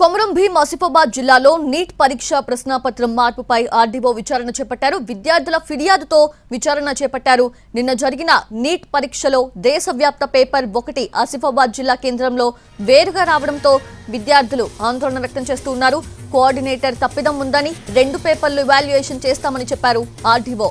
కొమరం భీం ఆసిఫాబాద్ జిల్లాలో నీట్ పరీక్ష ప్రశ్నాపత్రం మార్పుపై ఆర్డీఓ విచారణ చేపట్టారు. విద్యార్థుల ఫిర్యాదుతో విచారణ చేపట్టారు. నిన్న జరిగిన నీట్ పరీక్షలో దేశవ్యాప్త పేపర్ ఒకటి ఆసిఫాబాద్ జిల్లా కేంద్రంలో వేరుగా రావడంతో విద్యార్థులు ఆందోళన వ్యక్తం చేస్తూ ఉన్నారు. కోఆర్డినేటర్ తప్పిదం ఉందని రెండు పేపర్లు ఇవాల్యుయేషన్ చేస్తామని చెప్పారు ఆర్డీఓ.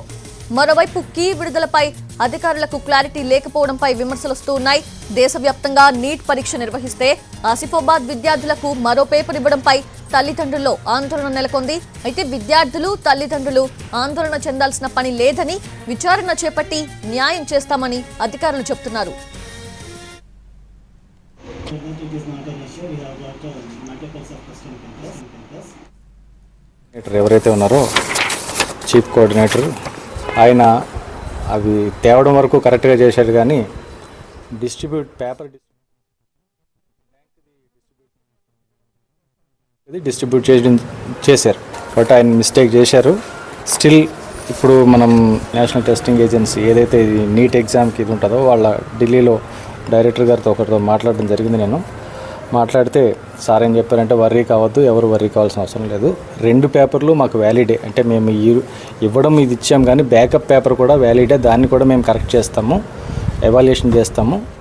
మరోవైపు కీ విడుదలపై అధికారులకు క్లారిటీ లేకపోవడంపై విమర్శలు వస్తూ ఉన్నాయి దేశవ్యాప్తంగా నీట్ పరీక్ష నిర్వహిస్తే ఆసిఫాబాద్ విద్యార్థులకు మరో పేపర్ ఇవ్వడంపై తల్లిదండ్రుల్లో ఆందోళన నెలకొంది. అయితే విద్యార్థులు తల్లిదండ్రులు ఆందోళన చెందాల్సిన పని లేదని విచారణ చేపట్టి న్యాయం చేస్తామని అధికారులు చెబుతున్నారు. ఎవరైతే ఉన్నారో చీఫ్ కోఆర్డినేటర్ ఆయన అవి తేవడం వరకు కరెక్ట్గా చేశాడు కానీ డిస్ట్రిబ్యూట్ పేపర్ డిస్ట్రిబ్యూట్ చేయడం చేశారు. బట్ ఆయన మిస్టేక్ చేశారు. స్టిల్ ఇప్పుడు మనం నేషనల్ టెస్టింగ్ ఏజెన్సీ ఏదైతే ఇది నీట్ ఎగ్జామ్కి ఇది ఉంటుందో వాళ్ళ ఢిల్లీలో డైరెక్టర్ గారితో ఒకరితో మాట్లాడడం జరిగింది నేను. మాట్లాడితే సార్ ఏం చెప్పారంటే వర్రీ కావద్దు ఎవరు వర్రీ కావాల్సిన అవసరం లేదు. రెండు పేపర్లు మాకు వ్యాలిడే. అంటే మేము ఇవ్వడం ఇది ఇచ్చాము కానీ బ్యాకప్ పేపర్ కూడా వ్యాలిడే. దాన్ని కూడా మేము కరెక్ట్ చేస్తాము ఎవాల్యుయేషన్ చేస్తాము.